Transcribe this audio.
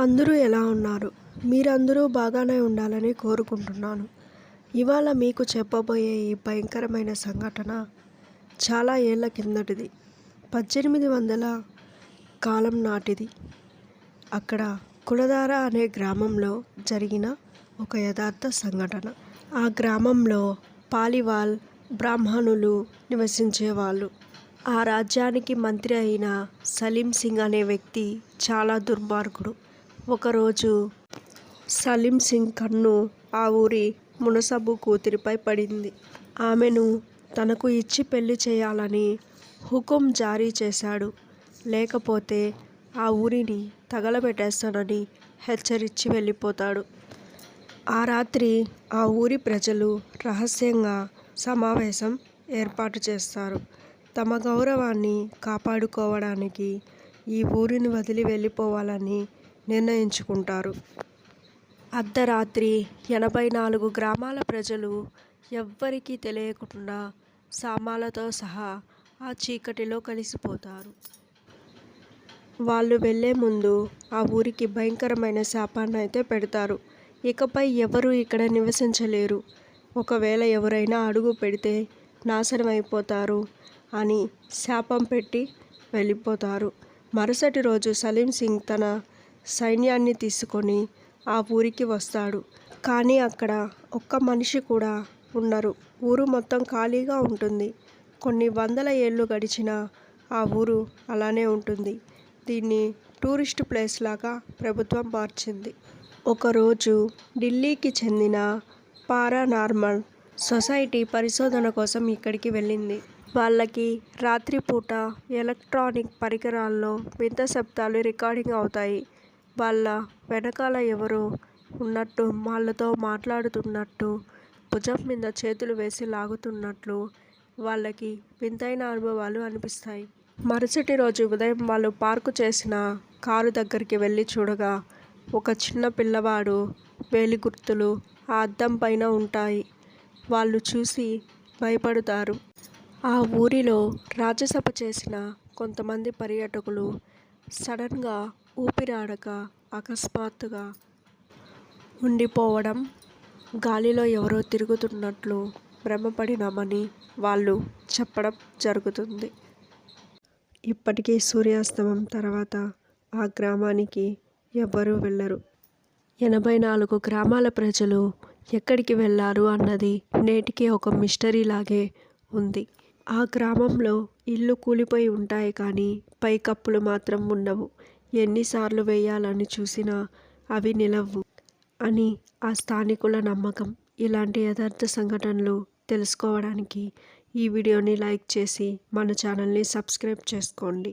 అందరూ ఎలా ఉన్నారు? మీరందరూ బాగానే ఉండాలని కోరుకుంటున్నాను. ఇవాళ మీకు చెప్పబోయే ఈ భయంకరమైన సంఘటన చాలా ఏళ్ళ కిందటిది. పద్దెనిమిది వందల కాలం నాటిది. అక్కడ కులదార అనే గ్రామంలో జరిగిన ఒక యథార్థ సంఘటన. ఆ గ్రామంలో పాలివాల్ బ్రాహ్మణులు నివసించేవాళ్ళు. ఆ రాజ్యానికి మంత్రి అయిన సలీం సింగ్ అనే వ్యక్తి చాలా దుర్మార్గుడు. ఒకరోజు సలీం సింగ్ కన్ను ఆ ఊరి మునసబు కూతురిపై పడింది. ఆమెను తనకు ఇచ్చి పెళ్ళి చేయాలని హుకుం జారీ చేశాడు. లేకపోతే ఆ ఊరిని తగలబెట్టేస్తానని హెచ్చరించి వెళ్ళిపోతాడు. ఆ రాత్రి ఆ ఊరి ప్రజలు రహస్యంగా సమావేశం ఏర్పాటు చేస్తారు. తమ గౌరవాన్ని కాపాడుకోవడానికి ఈ ఊరిని వదిలి వెళ్ళిపోవాలని నిర్ణయించుకుంటారు. అర్ధరాత్రి ఎనభై నాలుగు గ్రామాల ప్రజలు ఎవ్వరికీ తెలియకుండా సామాన్లతో సహా ఆ చీకటిలో కలిసిపోతారు. వాళ్ళు వెళ్ళే ముందు ఆ ఊరికి భయంకరమైన శాపాన్ని అయితే పెడతారు. ఇకపై ఎవరు ఇక్కడ నివసించలేరు. ఒకవేళ ఎవరైనా అడుగు పెడితే నాశనం అయిపోతారు అని శాపం పెట్టి వెళ్ళిపోతారు. మరుసటి రోజు సలీం సింగ్ తన సైన్యాన్ని తీసుకొని ఆ ఊరికి వస్తాడు. కానీ అక్కడ ఒక్క మనిషి కూడా ఉండరు. ఊరు మొత్తం ఖాళీగా ఉంటుంది. కొన్ని వందల ఏళ్ళు గడిచినా ఆ ఊరు అలానే ఉంటుంది. దీన్ని టూరిస్ట్ ప్లేస్ లాగా ప్రభుత్వం మార్చింది. ఒకరోజు ఢిల్లీకి చెందిన పారానార్మల్ సొసైటీ పరిశోధన కోసం ఇక్కడికి వెళ్ళింది. వాళ్ళకి రాత్రిపూట ఎలక్ట్రానిక్ పరికరాల్లో వింత శబ్దాలు రికార్డింగ్ అవుతాయి. వాళ్ళ వెనకాల ఎవరో ఉన్నట్టు వాళ్ళతో మాట్లాడుతున్నట్టు భుజం మీద చేతులు వేసి లాగుతున్నట్లు వాళ్ళకి వింతైన అనుభవాలు అనిపిస్తాయి. మరుసటి రోజు ఉదయం వాళ్ళు పార్కు చేసిన కారు దగ్గరికి వెళ్ళి చూడగా ఒక చిన్న పిల్లవాడు వేలి గుర్తులు ఆ అద్దం పైన ఉంటాయి. వాళ్ళు చూసి భయపడతారు. ఆ ఊరిలో రాజ్యసభ చేసిన కొంతమంది పర్యాటకులు సడన్గా ఊపిరాడక అకస్మాత్తుగా ఉండిపోవడం గాలిలో ఎవరో తిరుగుతున్నట్లు భ్రమపడినామని వాళ్ళు చెప్పడం జరుగుతుంది. ఇప్పటికీ సూర్యాస్తమం తర్వాత ఆ గ్రామానికి ఎవ్వరూ వెళ్ళరు. ఎనభై నాలుగు గ్రామాల ప్రజలు ఎక్కడికి వెళ్ళారు అన్నది నేటికి ఒక మిస్టరీ లాగే ఉంది. ఆ గ్రామంలో ఇల్లు కూలిపోయి ఉంటాయి కానీ పైకప్పులు మాత్రం ఉండవు. ఎన్నిసార్లు వేయాలని చూసినా అవి నిలవ్వు అని ఆ స్థానికుల నమ్మకం ఇలాంటి యథార్థ సంఘటనలు తెలుసుకోవడానికి ఈ వీడియోని లైక్ చేసి మన ఛానల్ని సబ్స్క్రైబ్ చేసుకోండి.